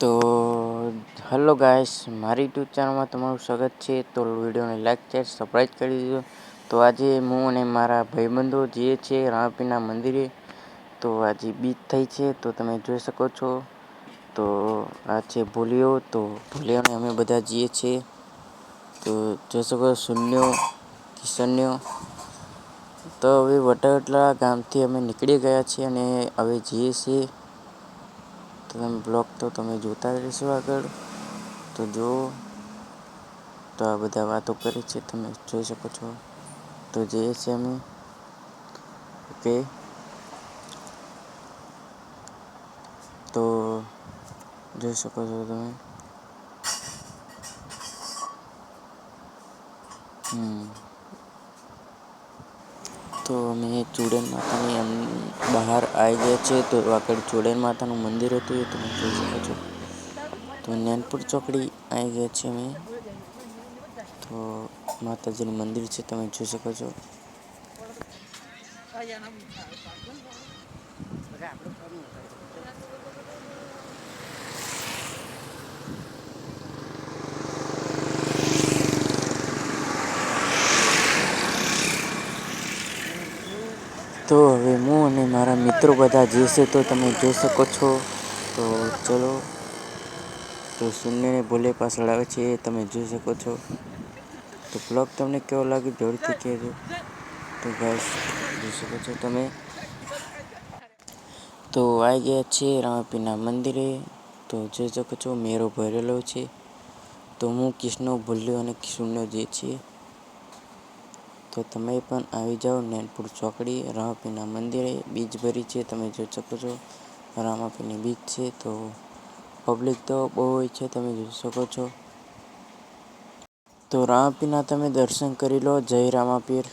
તો hello guys, મારી YouTube ચેનલમાં તમારું સ્વાગત છે. તો વિડીયોને લાઈક, શેર સબસ્ક્રાઈબ કરી દીધો. તો આજે હું અને મારા ભાઈબંધો જઈએ છીએ રામાપીરના મંદિરે. તો આજે બીજ થઈ છે, તો તમે જોઈ શકો છો. તો આ છે ભૂલિયો. તો ભૂલિયોને અમે બધા જઈએ છીએ. તો જોઈ શકો શૂન્યો, કિશન્યો. તો હવે વટાવટલા ગામથી અમે નીકળી ગયા છીએ અને હવે જઈએ છીએ. તો તમે બ્લોગ તો તમે જોતા જ રહેશો આગળ. તો જો, તો આ બધા વાતો કરે છે, તમે જોઈ શકો છો. તો જઈએ છીએ અમે. ઓકે. તો જોઈ શકો છો તમે. હમ. તો અમે ચુડેન માતાની બહાર આવી ગયા છીએ તો આગળ ચૂડેલ માતાનું મંદિર હતું, એ તમે જોઈ શકો છો. તો નેનપુર ચોકડી આવી ગયા છીએ અમે. તો માતાજીનું મંદિર છે, તમે જોઈ શકો છો. તો હવે હું અને મારા મિત્રો બધા જઈશે તો તમે જોઈ શકો છો. તો ચલો. તો શૂન્યને ભોલે પાછળ આવે છે, એ તમે જોઈ શકો છો. તો બ્લોગ તમને કેવો લાગે જરૂરથી કહેજો. તો બસ જોઈ શકો છો તમે. તો આવી ગયા છે રામાપીના મંદિરે. તો જોઈ શકો છો મેરો ભરેલો છે. તો હું કૃષ્ણ ભૂલ્યો અને શૂન્ય જે છીએ તો તમે પણ આવી જાઓ નેનપુર ચોકડી, રામાપીના મંદિરે. બીજ ભરી છે, તમે જોઈ શકો છો. રામાપીની બીચ છે, તો પબ્લિક તો બહુ હોય છે, તમે જોઈ શકો છો. તો રામાપીના તમે દર્શન કરી લો. જય રામાપીર.